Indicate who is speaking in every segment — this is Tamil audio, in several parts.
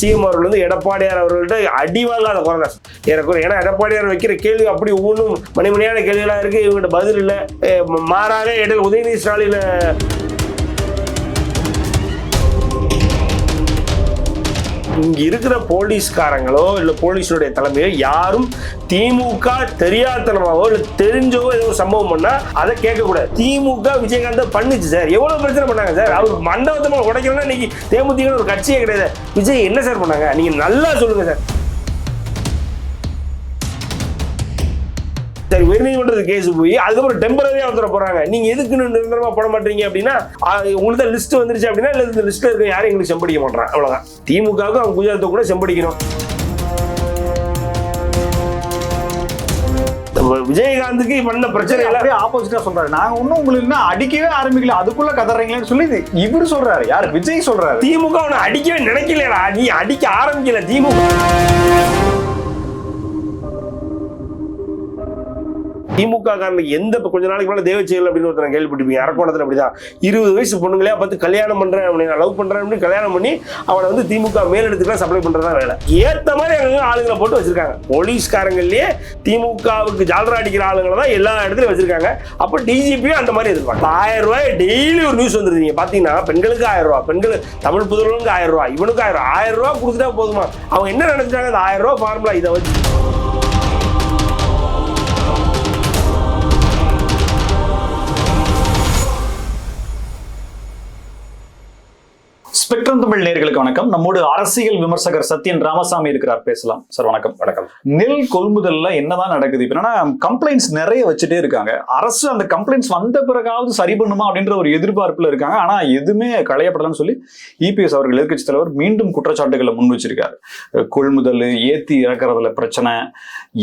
Speaker 1: சிஎம் அவர்கள் வந்து எடப்பாடியார் அவர்கள்ட்ட அடி வாங்காத குறை ஏறக்குறை ஏன்னா எடப்பாடியார் வைக்கிற கேள்வி அப்படி ஒவ்வொன்றும் மணிமணியான கேள்விகளாக இருக்கு. இவங்ககிட்ட பதில் இல்லை. மாறாக இடையில் உதயநிதி ஸ்டாலின் இங்கே இருக்கிற போலீஸ்காரங்களோ இல்லை போலீஸுடைய தலைமையோ யாரும் திமுக தெரியாதனமாவோ இல்லை தெரிஞ்சோ ஏதோ ஒரு சம்பவம் பண்ணா அதை கேட்கக்கூடாது திமுக விஜயகாந்த் பண்ணுச்சு சார். எவ்வளோ பிரச்சனை பண்ணாங்க சார்? அவர் மண்டபத்தமாக உடைக்கணும்னா இன்னைக்கு தேமுதிக ஒரு கட்சியே கிடையாது விஜய் என்ன சார் பண்ணாங்க? நீங்கள் நல்லா சொல்லுங்கள் சார். சரி உயர்நீதிமன்றத்துக்கு கேஸ் போய் அதுக்கப்புறம் டெம்பரரியா வந்துட போறாங்க நீங்க எதுக்குன்னு நிரந்தரமா போட மாட்டீங்க அப்படின்னா உங்களுக்கு லிஸ்ட் வந்துருச்சு அப்படின்னா இல்ல இந்த லிஸ்ட்ல இருக்க யாரும் எங்களுக்கு செம்படிக்க மாட்டான் அவ்வளவுதான். திமுகவுக்கு அவங்க குஜராத்தை கூட செம்படிக்கணும். விஜயகாந்துக்கு பண்ண பிரச்சனை
Speaker 2: அப்படியே ஆப்போசிட்டா சொல்றாரு. நாங்க ஒண்ணும் உங்களுக்கு அடிக்கவே ஆரம்பிக்கல. அதுக்குள்ள கதறீங்களேன்னு சொல்லி இவர் சொல்றாரு. யார்? விஜய் சொல்றாரு.
Speaker 1: திமுக அவனை அடிக்கவே நினைக்கலடா நீ அடிக்க ஆரம்பிக்கல. திமுக திமுக காரனுக்கு எந்த கொஞ்ச நாளைக்கு மேல தேவச்செயல் அப்படின்னு ஒருத்தர் கேள்விப்பட்டிருப்பீங்க. அரக்கோணத்துல அப்படிதான். இருபது வயசு பொண்ணுங்களே பார்த்து கல்யாணம் பண்ணுறேன் அப்படின்னு லவ் பண்றேன் அப்படின்னு கல்யாணம் பண்ணி அவனை வந்து திமுக மேலிடத்துக்குலாம் சப்ளை பண்ணுறதா வேலை. ஏத்த மாதிரி அங்கே ஆளுங்களை போட்டு வச்சிருக்காங்க. போலீஸ்காரங்கள்லயே திமுகவுக்கு ஜாலரா அடிக்கிற ஆளுங்களை தான் எல்லா இடத்துலயும் வச்சிருக்காங்க. அப்போ டிஜிபியும் அந்த மாதிரி எதிர்ப்பாங்க ஆயிரம் ரூபாய் டெய்லி ஒரு நியூஸ் வந்துருந்தீங்க பார்த்தீங்கன்னா பாத்தீங்கன்னா பெண்களுக்கு ஆயிரம் ரூபா பெண்கள் தமிழ் புதல்வனுக்கு ஆயிரம் ரூபாய் இவனுக்கு ஆயிரம் ஆயிரம் ரூபா கொடுத்துட்டா போதுமா? அவங்க என்ன நினைச்சாங்க? அந்த ஆயிரம் ரூபா ஃபார்முலா இதை வச்சு
Speaker 2: ஸ்பெக்ட்ரம் தமிழ் நேர்களுக்கு வணக்கம். நம்மோடு அரசியல் விமர்சகர் சத்யன் ராமசாமி இருக்கிறார். பேசலாம். சார் வணக்கம்.
Speaker 1: வணக்கம்.
Speaker 2: நெல் கொள்முதல்ல என்னதான் நடக்குது? இப்ப என்னன்னா கம்ப்ளைண்ட்ஸ் நிறைய வச்சுட்டே இருக்காங்க. அரசு அந்த கம்ப்ளைண்ட்ஸ் வந்த பிறகாவது சரி பண்ணுமா அப்படின்ற ஒரு எதிர்பார்ப்புல இருக்காங்க. ஆனா எதுவுமே களையப்படலன்னு சொல்லி இபிஎஸ் அவர்கள் எதிர்க்கட்சி தலைவர் மீண்டும் குற்றச்சாட்டுகளை முன் வச்சிருக்காரு. கொள்முதல் ஏத்தி இறக்குறதுல பிரச்சனை.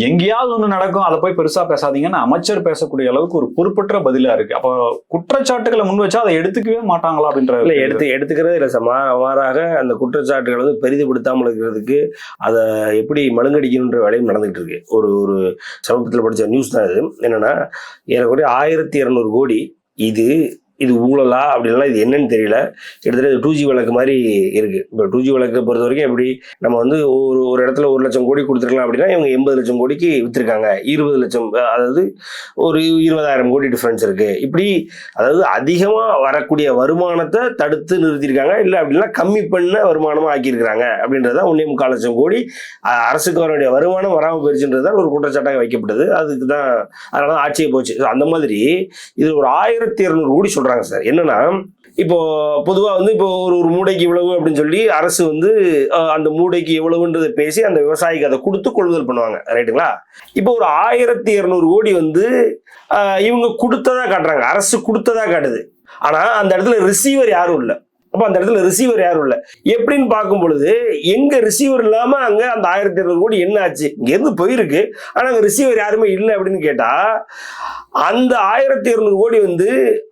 Speaker 2: எங்கேயாவது ஒண்ணு நடக்கும். அதை போய் பெருசா பேசாதீங்கன்னு அமைச்சர் பேசக்கூடிய அளவுக்கு ஒரு பொறுப்பற்ற பதிலா இருக்கு. அப்போ குற்றச்சாட்டுகளை முன் வச்சா அதை எடுத்துக்கவே மாட்டாங்களா அப்படின்ற
Speaker 1: எடுத்து எடுத்துக்கிறதே இல்லை சமா மாறாக அந்த குற்றச்சாட்டுகள் வந்து பெரிதுபடுத்தாமல் இருக்கிறதுக்கு அதை எப்படி மழுங்கடிக்கணுன்ற வேலையும் நடந்துகிட்டு இருக்கு. ஒரு ஒரு சமீபத்தில் படித்த நியூஸ் தான் இது. என்னன்னா ஏறக்குறைய ஆயிரத்தி இரநூறு கோடி இது இது ஊழலா அப்படின்லாம் இது என்னன்னு தெரியல. கிட்டத்தட்ட டூ ஜி வழக்கு மாதிரி இருக்குது இப்போ டூ ஜி வழக்கை பொறுத்த வரைக்கும் எப்படி நம்ம வந்து ஒரு ஒரு இடத்துல ஒரு லட்சம் கோடி கொடுத்துருக்கலாம் அப்படின்னா இவங்க எண்பது லட்சம் கோடிக்கு விற்றுருக்காங்க இருபது லட்சம் அதாவது ஒரு இருபதாயிரம் கோடி டிஃப்ரென்ஸ் இருக்குது இப்படி அதாவது அதிகமாக வரக்கூடிய வருமானத்தை தடுத்து நிறுத்தியிருக்காங்க. இல்லை அப்படின்னா கம்மி பண்ண வருமானமாக ஆக்கியிருக்கிறாங்க அப்படின்றத ஒன்றே முக்கால் லட்சம் கோடி. அரசுக்கு வர வேண்டிய வருமானம் வராமல் போயிருச்சுன்றது தான் ஒரு குற்றச்சாட்டாக வைக்கப்பட்டது. அதுக்கு தான் அதனால தான் ஆட்சியே போச்சு. அந்த மாதிரி இது ஒரு ஆயிரத்தி இரநூறு கோடி சொல்கிறாங்க சார். என்னன்னா இப்போ பொதுவாக வந்து இப்போ ஒரு ஒரு மூடைக்கு இவ்வளவு அப்படின்னு சொல்லி அரசு வந்து அந்த மூடைக்கு எவ்வளவுன்றதை பேசி அந்த விவசாயிக்கு அதை கொடுத்து கொள்முதல் பண்ணுவாங்க. ரைட்டுங்களா இப்போ ஒரு ஆயிரத்தி இரநூறு கோடி வந்து இவங்க கொடுத்ததா காட்டுறாங்க. அரசு கொடுத்ததா காட்டுது. ஆனா அந்த இடத்துல ரிசீவர் யாரும் இல்லை. அப்போ அந்த இடத்துல ரிசீவர் யாரும் இல்லை. எப்படின்னு பார்க்கும் பொழுது எங்க ரிசீவர் இல்லாம அங்க அந்த ஆயிரத்தி இருநூறு கோடி என்ன ஆச்சு? இங்க இருந்து போயிருக்கு. ஆனா அங்க ரிசீவர் யாருமே இல்லை அப்படின்னு கேட்டா அந்த ஆயிரத்தி இருநூறு கோடி வந்து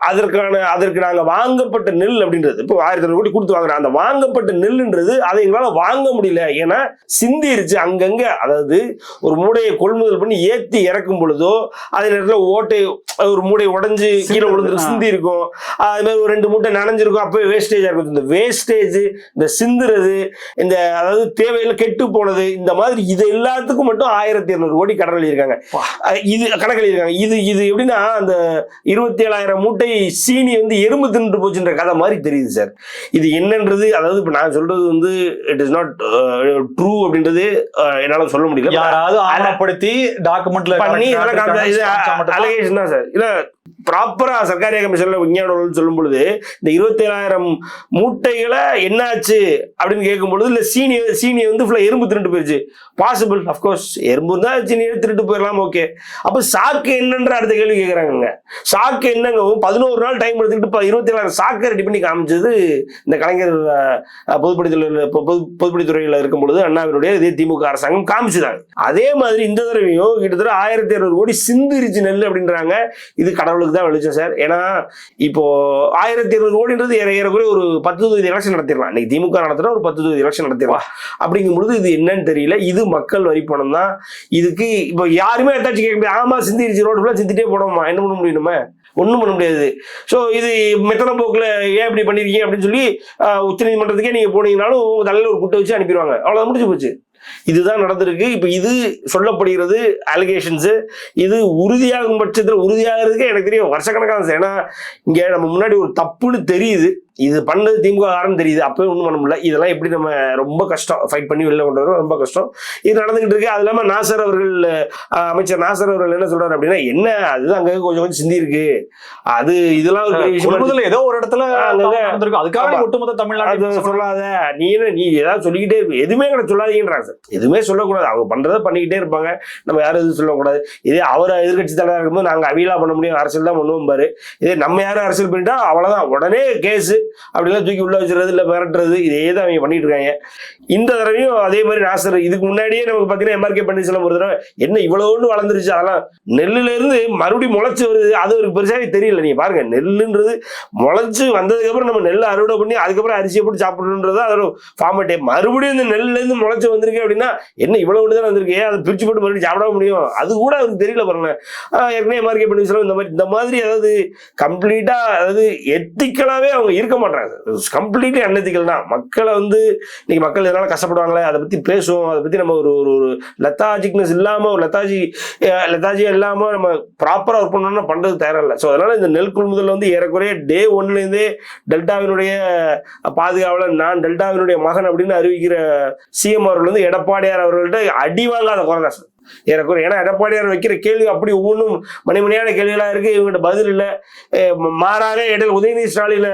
Speaker 1: அதற்கான அதற்கு நாங்க வாங்கப்பட்ட நெல் அப்படின்றது. இப்போ ஆயிரத்தி இரநூறு கோடி கொடுத்து வாங்குறோம். அந்த வாங்கப்பட்ட நெல்லுன்றது அதை எங்களால வாங்க முடியல. ஏன்னா சிந்திருச்சு. அங்கங்க அதாவது ஒரு மூடையை கொள்முதல் பண்ணி ஏத்தி இறக்கும் பொழுதோ அதே நேரத்தில் ஓட்டை ஒரு மூடை உடைஞ்சு கீழே விழுந்துரு
Speaker 2: ஆ.
Speaker 1: சிந்தி இருக்கும் அது மாதிரி ஒரு ரெண்டு மூட்டை நனைஞ்சிருக்கும். அப்பவே வேஸ்டேஜா இருக்கும். இந்த வேஸ்டேஜ் இந்த சிந்துறது இந்த அதாவது தேவையில்லை கெட்டு போனது இந்த மாதிரி இது எல்லாத்துக்கும் மட்டும் ஆயிரத்தி இருநூறு கோடி கடன் எழுதியிருக்காங்க. இது கணக்கு எழுதியிருக்காங்க. இது இது எப்படின்னா அந்த இருபத்தி ஏழாயிரம் மூட்டை சீனி வந்து எறும்பு தின்று போச்சுன்ற கதை மாதிரி தெரியுது சார். இது என்னன்றது அதாவது இப்போ நான் சொல்றது வந்து இட் இஸ் நாட் ட்ரூ அப்படின்றது அஹ், என்னால சொல்ல முடியல.
Speaker 2: யாராவது ஆவணப்படுத்தி டாக்குமெண்ட்ல
Speaker 1: பண்ணி இதெல்லாம் அலிகேஷன் தான் சார். இல்ல ப்ராப்பரா சர்க்காரிய கமிஷன்ல விஞ்ஞான சொல்லும் பொழுது இந்த இருபத்தேழாயிரம் மூட்டைகளை என்னாச்சு அப்படின்னு கேட்கும் பொழுது இல்ல சீனி சீனி வந்து ஃபுல்லா எறும்பு திருட்டு போயிருச்சு. பாசிபிள் அஃப்கோர்ஸ் எறும்பு தான் சீனி திருட்டு போயிடலாம் ஓகே அப்ப சாக்கு என்னன்ற அடுத்த கேள்வி கேட்கறாங்க சாக்கு என்னங்க பதினோரு நாள் டைம் எடுத்துக்கிட்டு இப்போ இருபத்தேழாயிரம் சாக்கை ரெடி பண்ணி காமிச்சது இந்த கலைஞர் அஹ், பொதுப்படித்துறையில் பொது பொதுப்படித்துறையில் இருக்கும் பொழுது அண்ணாவினுடைய இதே திமுக அரசாங்கம் காமிச்சுதாங்க. அதே மாதிரி இந்த தடவையும் கிட்டத்தட்ட ஆயிரத்தி இரநூறு கோடி சிந்திருச்சு நெல் அப்படின்றாங்க. இது கடவுளுக்கு தான் வெளிச்சம் சார். ஏன்னா இப்போ ஆயிரத்தி இருநூறு கோடின்றது ஏற ஏறக்குறைய ஒரு பத்து தொகுதி எலெக்ஷன் நடத்திடலாம். இன்னைக்கு திமுக நடத்தினா ஒரு பத்து தொகுதி எலெக்ஷன் நடத்திடலாம். அப்படிங்கும் பொழுது இது என்னன்னு தெரியல. இது மக்கள் வரி பணம் தான். இதுக்கு இப்போ யாருமே எதாச்சும் கேட்க முடியாது. ஆமா சிந்திருச்சு ரோடு ஃபுல்லாக சிந்திட்டே போனோமா? என்ன பண்ண முடியும் ஒன்றும் பண்ண முடியாது. ஸோ இது மெத்தன போக்கில் ஏன் இப்படி பண்ணிருக்கீங்க அப்படின்னு சொல்லி உச்சநீதிமன்றத்துக்கே நீங்கள் போனீங்கனாலும் தலையில் ஒரு குட்டை வச்சு அனுப்பிடுவாங்க. அவ்வளோதான் முடிஞ்சு போச்சு. இதுதான் நடந்திருக்கு. இப்போ இது சொல்லப்படுகிறது அலிகேஷன்ஸு இது உறுதியாகும் பட்சத்தில் உறுதியாகிறதுக்கு எனக்கு தெரியும் வருஷக்கணக்கான ஏன்னா இங்கே நம்ம முன்னாடி ஒரு தப்புன்னு தெரியுது. இது பண்ணது திமுக காரன்னு தெரியுது. அப்பவே ஒன்றும் பண்ண முடியல. இதெல்லாம் எப்படி நம்ம ரொம்ப கஷ்டம். ஃபைட் பண்ணி வெளில கொண்டு வரோம் ரொம்ப கஷ்டம். இது நடந்துகிட்டு இருக்கு. அது இல்லாமல் நாசர் அவர்கள் அமைச்சர் நாசர் அவர்கள் என்ன சொல்றாரு அப்படின்னா என்ன? அதுதான் அங்கே கொஞ்சம் கொஞ்சம் சிந்தி இருக்கு. அது இதெல்லாம் ஒரு விஷயமா இருக்கு.
Speaker 2: ஏதோ ஒரு இடத்துல அதுக்காக. ஒட்டுமொத்த தமிழ்நாடு
Speaker 1: சொல்லாத. நீ என்ன நீ ஏதாவது சொல்லிக்கிட்டே இருப்ப எதுவுமே எனக்கு சொல்லாதீங்கன்றாங்க சார். எதுவுமே சொல்லக்கூடாது. அவங்க பண்றதை பண்ணிக்கிட்டே இருப்பாங்க. நம்ம யாரும் எதுவும் சொல்லக்கூடாது. இதே அவர் எதிர்கட்சி தலைவராக இருக்கும்போது நாங்க அவியலா பண்ண முடியும். அரசியல் தான் பண்ணுவோம் பாரு இதே நம்ம யாரும் அரசியல் பண்ணிட்டா அவ்வளவுதான். உடனே கேஸ். அப்படிலாம் தூக்கி உள்ள வச்சுறது இல்ல மிரட்டுறது இதே தான் அவங்க பண்ணிட்டு இருக்காங்க. இந்த தடவையும் அதே மாதிரி நாசர் இதுக்கு முன்னாடியே நமக்கு பார்த்தீங்கன்னா எம்ஆர்கே பன்னீர்செல்வம் ஒரு தடவை. என்ன இவ்வளோன்னு வளர்ந்துருச்சு அதெல்லாம். நெல்லுல இருந்து மறுபடியும் முளைச்சு வருது. அது ஒரு பெருசாகவே தெரியல. நீங்க பாருங்க நெல்லுன்றது முளைச்சு வந்ததுக்கப்புறம் நம்ம நெல்லை அறுவடை பண்ணி அதுக்கப்புறம் அரிசியை போட்டு சாப்பிடணுன்றது அதோட ஃபார்மேட்டே மறுபடியும் இந்த நெல்லுல இருந்து முளைச்சு வந்திருக்கு அப்படின்னா என்ன இவ்வளவு தான் வந்திருக்கு? அதை பிரிச்சு போட்டு மறுபடியும் சாப்பிட முடியும்? அது கூட அவருக்கு தெரியல பாருங்க. ஏற்கனவே எம்ஆர்கே பன்னீர்செல்வம் இந்த மாதிரி இந்த மாதிரி அதாவது கம்ப்ளீட்டா அதாவது எத்திக்கலாவே அவங்க இருக்க மாட்டாங்க கம்ப்ளீட்லி அன்எத்திக்கல் தான். மக்களை வந்து இன்னைக்கு மக்கள் இதனால கஷ்டப்படுவாங்களே? அதை பத்தி பேசுவோம். அதை பத்தி நம்ம ஒரு ஒரு ஒரு லெத்தாஜிக்னஸ் இல்லாம ஒரு லெத்தாஜி லெத்தாஜியா இல்லாம நம்ம ப்ராப்பரா ஒர்க் பண்ணணும்னா பண்றது தேவையில்லை. ஸோ அதனால இந்த நெல் கொள்முதல் வந்து ஏறக்குறைய டே ஒன்லேருந்தே டெல்டாவினுடைய பாதுகாவலர் நான் டெல்டாவினுடைய மகன் அப்படின்னு அறிவிக்கிற சிஎம் அவர்கள் வந்து எடப்பாடியார் அவர்கள்ட்ட அடி வாங்காத குறைதா சார். ஏறக்குறைய ஏன்னா எடப்பாடியார் வைக்கிற கேள்வி அப்படி ஒவ்வொன்றும் மணிமணியான கேள்விகளா இருக்கு. இவங்ககிட்ட பதில் இல்லை. அஹ் மாறாக இடையில் உதயநிதி ஸ்டாலினை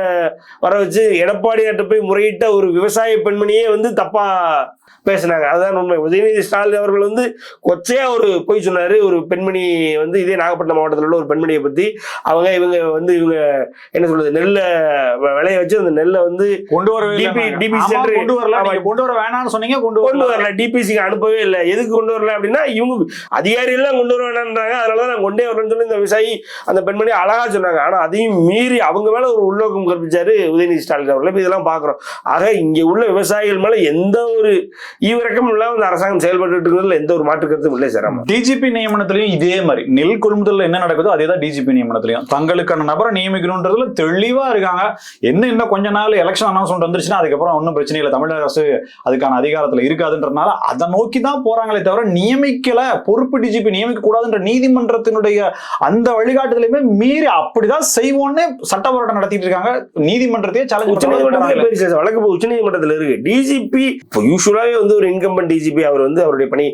Speaker 1: வர வச்சு எடப்பாடியார்கிட்ட போய் முறையிட்ட ஒரு விவசாய பெண்மணியே வந்து தப்பா பேசினாங்க. அதுதான் உண்மை. உதயநிதி ஸ்டாலின் அவர்கள் வந்து கொச்சையா ஒரு போய் சொன்னாரு. ஒரு பெண்மணி வந்து இதே நாகப்பட்டினம் மாவட்டத்தில் உள்ள ஒரு பெண்மணியை பத்தி. அவங்க இவங்க வந்து இவங்க என்ன சொல்றது நெல்லை விளைய வச்சு அந்த நெல்லை வந்து
Speaker 2: கொண்டு இல்லை
Speaker 1: DP
Speaker 2: ஆமா,
Speaker 1: சென்று-
Speaker 2: கொண்டு வரல. கொண்டு வர வேணாம்னு சொன்னீங்க கொண்டு
Speaker 1: கொண்டு
Speaker 2: வரல.
Speaker 1: டிபிசிக்கு அனுப்பவே இல்லை. எதுக்கு கொண்டு வரல அப்படின்னா இவங்க அதிகாரி எல்லாம் கொண்டு வர வேணான்றாங்க அதனாலதான் நான் கொண்டே வரேன்னு சொல்லி இந்த விவசாயி அந்த பெண்மணி அழகா சொன்னாங்க. ஆனா அதையும் மீறி அவங்க மேல ஒரு உள்நோக்கம் கற்பிச்சாரு உதயநிதி ஸ்டாலின் அவர்கள். இதெல்லாம் பாக்குறோம். ஆக இங்க உள்ள விவசாயிகள் மேல எந்த ஒரு ஈவிரக்கமும் இல்லாம இந்த அரசாங்கம் செயல்பட்டு எந்த ஒரு மாற்று கருத்தும் இல்லை சார்
Speaker 2: டிஜிபி நியமனத்திலையும் இதே மாதிரி. நெல் கொள்முதல்ல என்ன நடக்குதோ அதே தான் டிஜிபி நியமனத்திலையும். தங்களுக்கான நபரை நியமிக்கணுன்றதுல தெளிவா இருக்காங்க. என்ன இன்னும் கொஞ்ச நாள் எலெக்ஷன் அனௌன்ஸ்மெண்ட் வந்துருச்சுன்னா அதுக்கப்புறம் ஒன்றும் பிரச்சனை இல்லை. தமிழக அரசு அதுக்கான அதிகாரத்துல இருக்காதுன்றதுனால அதை நோக்கி தான் போறாங்களே தவிர நியமிக்கல பொறுப்பு டிஜிபி நியமிக்க கூடாதுன்ற நீதிமன்றத்தினுடைய அந்த வழிகாட்டுதலையுமே மீறி அப்படிதான் செய்வோம்னு சட்ட போராட்டம் நடத்திட்டு இருக்காங்க. நீதிமன்றத்தையே சேலஞ்ச்.
Speaker 1: வழக்கு இப்போ உச்சநீதிமன்றத்தில் இருக்கு. டிஜிபி யூஸ்வலாவே வந்து ஒரு இன்கம்பன் டிஜிபி அவர் வந்து அவருடைய பணி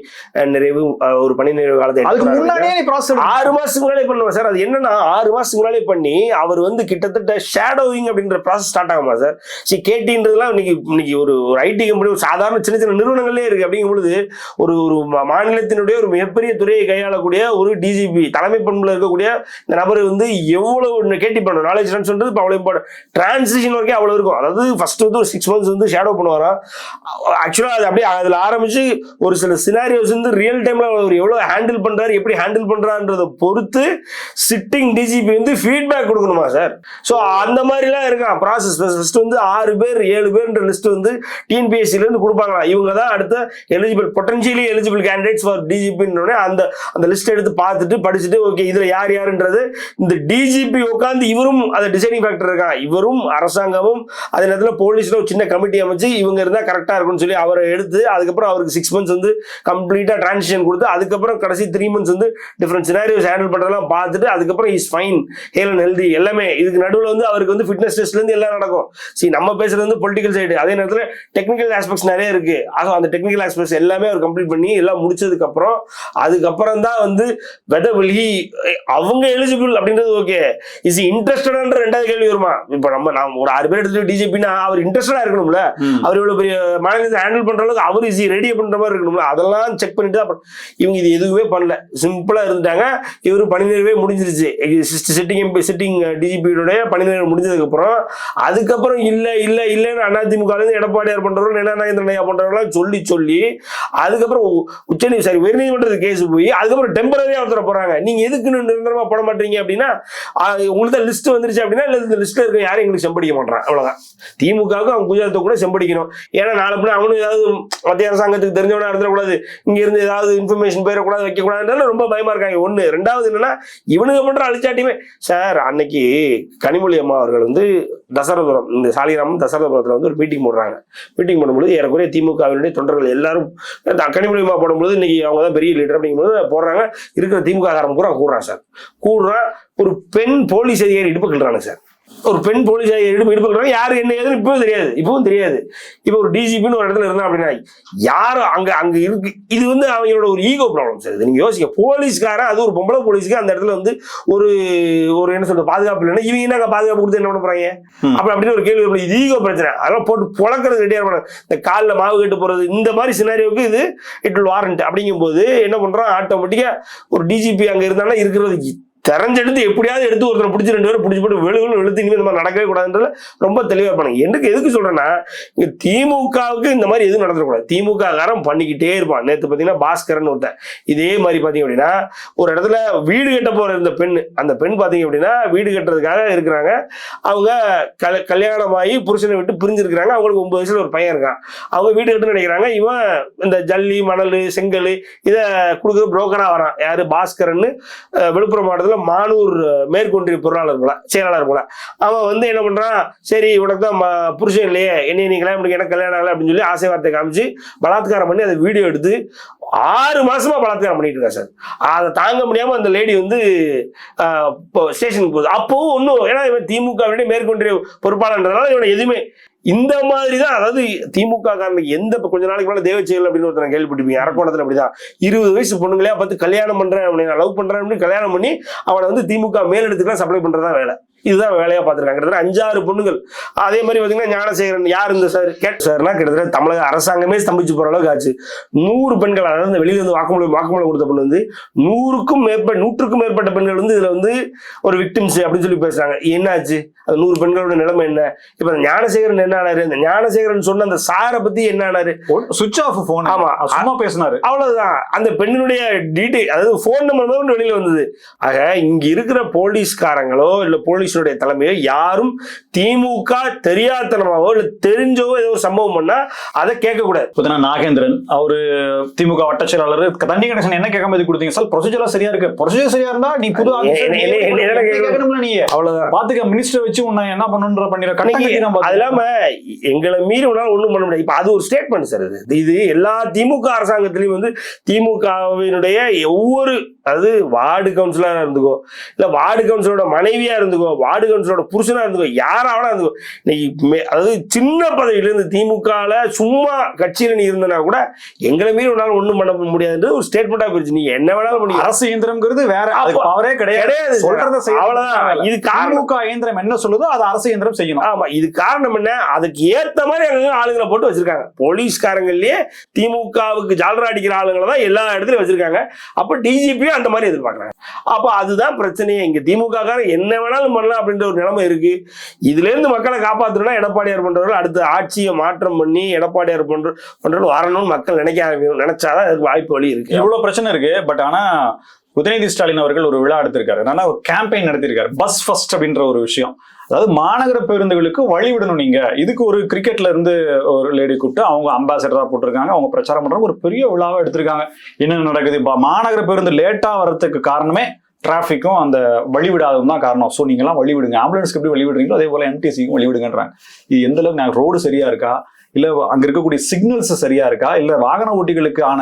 Speaker 1: நிறைவு ஒரு பணி நிறைவு காலத்தை
Speaker 2: அதுக்கு
Speaker 1: எடுக்கிறாரு.
Speaker 2: முன்னாடியே நீ ப்ராசஸ்
Speaker 1: ஆறு மாசத்துக்கு முன்னாலே பண்ணுவோம் சார் அது என்னன்னா ஆறு மாசத்துக்கு முன்னாலே பண்ணி அவர் வந்து கிட்டத்தட்ட ஷேடோவிங் அப்படின்ற ப்ராசஸ் ஸ்டார்ட் ஆகுமா சார்? சரி கேட்டின்றதுலாம் இன்னைக்கு இன்னைக்கு ஒரு ஒரு ஐடி கம்பெனி ஒரு சாதாரண சின்ன சின்ன நிறுவனங்களே இருக்கு. அப்படிங்கும் பொழுது ஒரு ஒரு மாநிலத்தினுடைய ஒரு மிகப்பெரிய துறையை கையாளக்கூடிய ஒரு டிஜிபி தலைமை பண்புல இருக்கக்கூடிய இந்த நபர் வந்து எவ்வளவு கேட்டி பண்ணணும் நாலேஜ் ட்ரான்ஸ்ன்றது இப்போ அவ்வளோ இம்பார்ட்டன் டிரான்சிஷன் வரைக்கும் அவ்வளோ இருக்கும். அதாவது ஃபர்ஸ்ட் வந்து ஒரு சிக்ஸ் மந்த்ஸ் வந்து ஷேடோ பண்ணுவாராம். ஆக்சுவலாக அது அப்படியே அதில் ஆரம்பிச்சு ஒரு சில சினாரியோஸ் வந்து ரியல் டைமில் அவர் எவ்வளோ ஹேண்டில் பண்றாரு எப்படி ஹேண்டில் பண்றான்றதை பொறுத்து சிட்டிங் டிஜிபி வந்து ஃபீட்பேக் கொடுக்கணுமா சார் ஸோ அந்த மாதிரிலாம் இருக்கான். ப்ராசஸ் ஃபர்ஸ்ட் வந்து ஆறு பேர் ஏழு பேர்ன்ற லிஸ்ட் வந்து டிஎன்பிஎஸ்சில இருந்து கொடுப்பாங்களா இவங்க தான் அடுத்த eligible potentially eligible candidates for டிஜிபின்னு அந்த அந்த லிஸ்ட் எடுத்து பார்த்துட்டு படிச்சுட்டு ஓகே இதுல யார் யாருன்றது இந்த டிஜிபி உட்காந்து இவரும் அதை டிசைனிங் ஃபேக்டர் இருக்கான். இவரும் அரசாங்கமும் அதே நேரத்தில் போலீஸில் ஒரு சின்ன கமிட்டி அமைச்சு இவங்க இருந்தால் கரெக்டா இருக்கும்னு சொல்லி அவரை எடுத்து அதுக்கப்புறம் அவருக்கு சிக்ஸ் மந்த்ஸ் வந்து கம்ப்ளீட்டா டிரான்சிஷன் கொடுத்து அதுக்கப்புறம் கடைசி த்ரீ மந்த்ஸ் வந்து டிஃப்ரெண்ட் சினாரியோஸ் ஹேண்டில் பண்றதெல்லாம் பார்த்துட்டு அதுக்கப்புறம் is fine hale and healthy எல்லாமே. இதுக்கு நடுவில் வந்து அவருக்கு வந்து ஃபிட்னஸ் டெஸ்ட்ல இருந்து எல்லாம் நடக்கும். சரி நம்ம பேசுறது வந்து பொலிட்டிக்கல் சைடு அதே நேரத்தில் டெக்னிக்கல் ஆஸ்பெக்ட்ஸ் நிறைய இருக்கு. ஆக அந்த டெக்னிக்கல் ஆஸ்பெக்ட்ஸ் எல்லாமே அவர் கம்ப்ளீட் பண்ணி எல்லாம் முடிச்சதுக்கு அப்புறம் அதுக்கப்புறம் தான் வந்து வெதர் வில் ஹி அவங்க எலிஜிபிள் அப்படின்றது ஓகே இஸ் இன்ட்ரெஸ்டடான்ற ரெண்டாவது கேள்வி வருமா? இப்போ நம்ம நான் ஒரு ஆறு பேர் எடுத்துட்டு டிஜிபினா அவர் இன்ட்ரெஸ்டடா இருக்கணும்ல. அவர் இவ்வளவு பெரிய மாநிலத்தை ஹேண்டில் பண்ற அளவுக்கு அவர் இசி ரெடி பண்ணுற மாதிரி இருக்கணும்ல. அதெல்லாம் செக் பண்ணிட்டு தான் இவங்க இது எதுவுமே பண்ணல. சிம்பிளாக இருந்துட்டாங்க இவரு பணி நிறைவே முடிஞ்சிருச்சு. சிட்டிங் எம்பி சிட்டிங் டிஜிபியுடைய பணி நிறைவு அதுக்கப்புறம் இல்லை இல்லை இல்லைன்னு அதிமுகலேருந்து எடப்பாடியார் பண்றவங்க என்ன நாகேந்திரன் ஐயா பண்றவங்களாம் சொல்லி சொல்லி அதுக்கப்புறம் உச்சநீதி சரி உயர்நீதிமன்றத்துக்கு கேஸ் போய் அதுக்கப்புறம் டெம்பரரியாக ஒருத்தர போகிறாங்க நீங்கள் எதுக்குன்னு நிரந்தரமாக போட மாட்டீங்க அப்படின்னா ஆஹ் உங்களுக்கு லிஸ்ட் வந்துருச்சு அப்படின்னா இல்லை இந்த லிஸ்ட்டில் இருக்க யாரும் எங்களுக்கு செம்படிக்க மாட்டேறான் அவ்வளோதான் திமுகவுக்கு அவங்க குஜராத்தை கூட செம்படிக்கணும். ஏன்னா நாளை பிள்ளை அவனும் ஏதாவது மத்திய அரசாங்கத்துக்கு தெரிஞ்சவனா இருந்துடக்கூடாது. இங்க இருந்து ஏதாவது இன்ஃபர்மேஷன் போயிடக்கூடாது வைக்கக்கூடாதுனால ரொம்ப பயமா இருக்காங்க. ஒண்ணு. ரெண்டாவது என்னன்னா இவனுங்க பண்ற அழிச்சாட்டியுமே சார் அன்னைக்கு கனிமொழி அம்மா அவர்கள் வந்து தசரபுரம் இந்த சாலிகிராமம் தசரபுரத்தில் வந்து ஒரு மீட்டிங் போடுறாங்க. மீட்டிங் பண்ணும்போது ஏறக்குறைய திமுகவினுடைய தொண்டர்கள் எல்லாரும் கனிமொழி அம்மா போடும்போது இன்னைக்கு அவங்க தான் பெரிய லீடர் அப்படிங்கும்போது போடுறாங்க. இருக்கிற திமுக காரம் பூரா கூடுறான் சார் கூடுறான் ஒரு பெண் போலீஸ் அதிகாரி இடுப்பு கிள்றாங்க சார் ஒரு பெண் போலீஸ் அதிகாரி இடுப்பு இடுப்பு கிள்றாங்க யாரு என்ன ஏதுன்னு இப்பவும் தெரியாது. இப்பவும் தெரியாது. இப்போ ஒரு டிஜிபின்னு ஒரு இடத்துல இருந்தா அப்படின்னா யாரும் அங்க அங்க இருக்கு இது வந்து அவங்களோட ஒரு ஈகோ ப்ராப்ளம் சார் நீங்க யோசிக்க போலீஸ்காரன் அது ஒரு பொம்பளை போலீஸ்க்கு அந்த இடத்துல வந்து ஒரு ஒரு என்ன சொல்றது பாதுகாப்பு இல்லைன்னா இவங்க என்ன பாதுகாப்பு கொடுத்து என்ன பண்ண போறாங்க?
Speaker 2: ம்.
Speaker 1: அப்ப அப்படின்னு ஒரு கேள்வி. இது ஈகோ பிரச்சனை. அதெல்லாம் போட்டு புழக்கிறது ரெடியா இருப்பாங்க இந்த காலில் மாவு கட்டு போறது இந்த மாதிரி சினாரியோக்கு இது இட் வில் வாரண்ட் அப்படிங்கும்போது என்ன பண்றோம்? ஆட்டோமேட்டிக்கா ஒரு டிஜிபி அங்க இருந்தாலும் இருக்கிறது தெரிஞ்செடுத்து எப்படியாவது எடுத்து ஒருத்தரை பிடிச்சி ரெண்டு பேரும் பிடிச்சி போட்டு வெளுகளும் வெளுத்து இனிமேல் இந்த மாதிரி நடக்கவே கூடாதுன்றதுல ரொம்ப தெளிவாக இருப்பாங்க எனக்கு எதுக்கு சொல்றேன்னா இங்க திமுகவுக்கு இந்த மாதிரி எதுவும் நடந்துடக்கூடாது. திமுக காரம் பண்ணிக்கிட்டே இருப்பான். நேற்று பார்த்தீங்கன்னா பாஸ்கரன் ஒருத்தன். இதே மாதிரி பார்த்தீங்க அப்படின்னா ஒரு இடத்துல வீடு கட்ட போற இந்த பெண் அந்த பெண் பார்த்தீங்க அப்படின்னா வீடு கட்டுறதுக்காக இருக்கிறாங்க. அவங்க கல் கல்யாணமாகி புருஷனை விட்டு பிரிஞ்சிருக்கிறாங்க. அவங்களுக்கு ஒன்பது வயசுல ஒரு பையன் இருக்கான். அவங்க வீடு கட்டுன்னு நினைக்கிறாங்க. இவன் இந்த ஜல்லி மணல் செங்கல் இதை கொடுக்குற புரோக்கராக வரான். யாரு? பாஸ்கரன்னு விழுப்புரம் மாவட்டத்தில் மானூர் மேற்கொன்றிய பொருளாளர் போல செயலாளர் போல. அவன் வந்து என்ன பண்றான்? சரி உனக்கு தான் புருஷன் இல்லையே. என்ன நீ கல்யாணம் எனக்கு கல்யாணம் ஆகலை அப்படின்னு சொல்லி ஆசை வார்த்தை காமிச்சு பலாத்காரம் பண்ணி அதை வீடியோ எடுத்து ஆறு மாசமா பலாத்காரம் பண்ணிட்டு இருக்கா சார். அதை தாங்க முடியாம அந்த லேடி வந்து இப்போ ஸ்டேஷனுக்கு போகுது. அப்பவும் ஒன்றும் ஏன்னா இவன் திமுக மேற்கொண்டிய பொறுப்பாளன்றதுனால இவனை எதுவுமே இந்த மாதிரி தான் அதாவது திமுக காரணம் எந்த கொஞ்ச நாளைக்கு மேல தேவச்செயல் அப்படின்னு ஒருத்தர் கேள்விப்பட்டிருப்பீங்க. அரக்கோணத்துல அப்படிதான். இருபது வயசு பொண்ணுங்களே பார்த்து கல்யாணம் பண்ணுறேன் அவனை நான் லவ் பண்றேன் அப்படின்னு கல்யாணம் பண்ணி அவனை வந்து திமுக மேலிடத்துக்குலாம் சப்ளை பண்றதா வேலை. இதுதான் வேலையா பார்த்திருக்காங்க கிட்டத்தட்ட அஞ்சாறு பொண்ணுங்கள் அதே மாதிரி பாத்தீங்கன்னா ஞானசேகரன் யார் இந்த சார்? கேட் சார்னா கிட்டத்தட்ட தமிழக அரசாங்கமே ஸ்தம்பிச்சு போற அளவுக்கு ஆச்சு. நூறு பெண்கள் அதாவது இந்த வெளியில வந்து வாக்குமூலம் வாக்குமூலம் கொடுத்த பொண்ணு வந்து நூறுக்கும் மேற்பட்ட நூற்றுக்கும் மேற்பட்ட பெண்கள் வந்து இதுல வந்து ஒரு விக்டிம்ஸ் அப்படின்னு சொல்லி பேசுறாங்க. என்னாச்சு? அது நூறு பெண்களோட நிலைமை என்ன? இப்ப அந்த ஞானசேகரன் என்ன ஆனாரு? இந்த ஞானசேகரன் சொன்ன அந்த சாரை பத்தி என்ன ஆனாரு?
Speaker 2: சுவிட்ச் ஆஃப் போன்
Speaker 1: ஆமா.
Speaker 2: சும்மா பேசினாரு.
Speaker 1: அவ்வளவுதான். அந்த பெண்ணினுடைய டீடைல் அதாவது ஃபோன் நம்பர் வெளியில வந்தது. ஆக இங்க இருக்கிற போலீஸ்காரங்களோ இல்ல போலீஸுடைய தலைமையோ யாரும் திமுக தெரியாதனமாவோ இல்ல தெரிஞ்சோ ஏதோ ஒரு சம்பவம் பண்ணா அதை கேட்க கூடாது.
Speaker 2: பார்த்தீங்கன்னா நாகேந்திரன் அவரு திமுக வட்ட செயலாளர் தண்ணி கணேசன் என்ன கேட்காம இது கொடுத்தீங்க? சார் ப்ரொசீஜர்லாம் சரியா இருக்கு. ப்ரொசீஜர் சரியா இருந்தா நீ புது பாத்துக்க மினிஸ்டர் வச்சு உன்னை என்ன பண்ணுன்ற பண்ணிடுற
Speaker 1: அது இல்லாம எங்களை மீறி உன்னால ஒண்ணும் பண்ண முடியாது. இப்ப அது ஒரு ஸ்டேட்மெண்ட் சார் இது இது எல்லா திமுக அரசாங்கத்திலயும் வந்து திமுகவினுடைய ஒவ்வொரு அதாவது வார்டு கவுன்சிலரா இருந்துக்கோ இல்ல வார்டு கவுன்சிலரோட மனைவியா இருந்துக்கோ வார்டு கவுன்சிலரோட புருஷனா இருந்துக்கோ யாராவனா இருந்துக்கோ இன்னைக்கு அதாவது சின்ன பதவியில இருந்து திமுகல சும்மா கட்சியில நீ இருந்தனா கூட எங்களை மீறி உன்னால ஒண்ணும் பண்ண முடியாதுன்றது ஒரு ஸ்டேட்மெண்டா போயிருச்சு. நீங்க என்ன வேணாலும் பண்ணி
Speaker 2: அரசு இயந்திரம்ங்கிறது வேற பவரே கிடையாது. சொல்றத செய்யறது
Speaker 1: அவ்வளவுதான். இது
Speaker 2: திமுக இயந்திரம் என்ன சொல்லுதோ அது அரசு இயந்திரம் செய்யணும்.
Speaker 1: ஆமா இது காரணம் என்ன? அதுக்கு ஏத்த மாதிரி அங்க ஆளுங்களை போட்டு வச்சிருக்காங்க. போலீஸ்காரங்கள்லயே திமுகவுக்கு ஜாலரா அடிக்கிற ஆளுங்களை தான் எல்லா இடத்துலயும் வச்சிருக்காங்க. அப்ப டிஜிபியும் அந்த மாதிரி எதிர்பார்க்குறாங்க. அப்போ அதுதான் பிரச்சனையே. இங்க திமுக காரன் என்ன வேணாலும் பண்ணலாம் அப்படின்ற ஒரு நிலைமை இருக்கு. இதுல இருந்து மக்களை காப்பாற்றணும்னா எடப்பாடியார் போன்றவர்கள் அடுத்த ஆட்சியை மாற்றம் பண்ணி எடப்பாடியார் பண்ற பண்றது வரணும்னு மக்கள் நினைக்க ஆரம்பிக்கணும் நினைச்சாதான் அதுக்கு வாய்ப்பு வழி இருக்கு.
Speaker 2: இவ்வளோ பிரச்சனை இருக்கு. பட் ஆனா உதயநிதி ஸ்டாலின் அவர்கள் ஒரு விழா எடுத்திருக்காரு. என்னன்னா ஒரு கேம்பெயின் நடத்திருக்காரு பஸ் ஃபர்ஸ்ட் அப்படின்ற ஒரு விஷயம். அதாவது மாநகர பேருந்துகளுக்கு வழி விடணும் நீங்க. இதுக்கு ஒரு கிரிக்கெட்ல இருந்து ஒரு லேடி கூப்பிட்டு அவங்க அம்பாசடரா போட்டிருக்காங்க. அவங்க பிரச்சாரம் பண்றாங்க ஒரு பெரிய விழாவை எடுத்திருக்காங்க. என்ன நடக்குது? இப்போ மாநகர பேருந்து லேட்டா வர்றதுக்கு காரணமே டிராஃபிக்கும் அந்த வழிவிடாததும் தான் காரணம். ஸோ நீங்களாம் வழி விடுங்க. ஆம்புலன்ஸ்க்கு எப்படி வழி விடுறீங்களோ அதே போல் எம்டிசிக்கும் வழிவிடுங்கன்றாங்க இது எந்த அளவுக்கு நாங்கள் ரோடு சரியா இருக்கா? இல்லை அங்க இருக்கக்கூடிய சிக்னல்ஸ் சரியா இருக்கா? இல்லை வாகன ஓட்டிகளுக்கான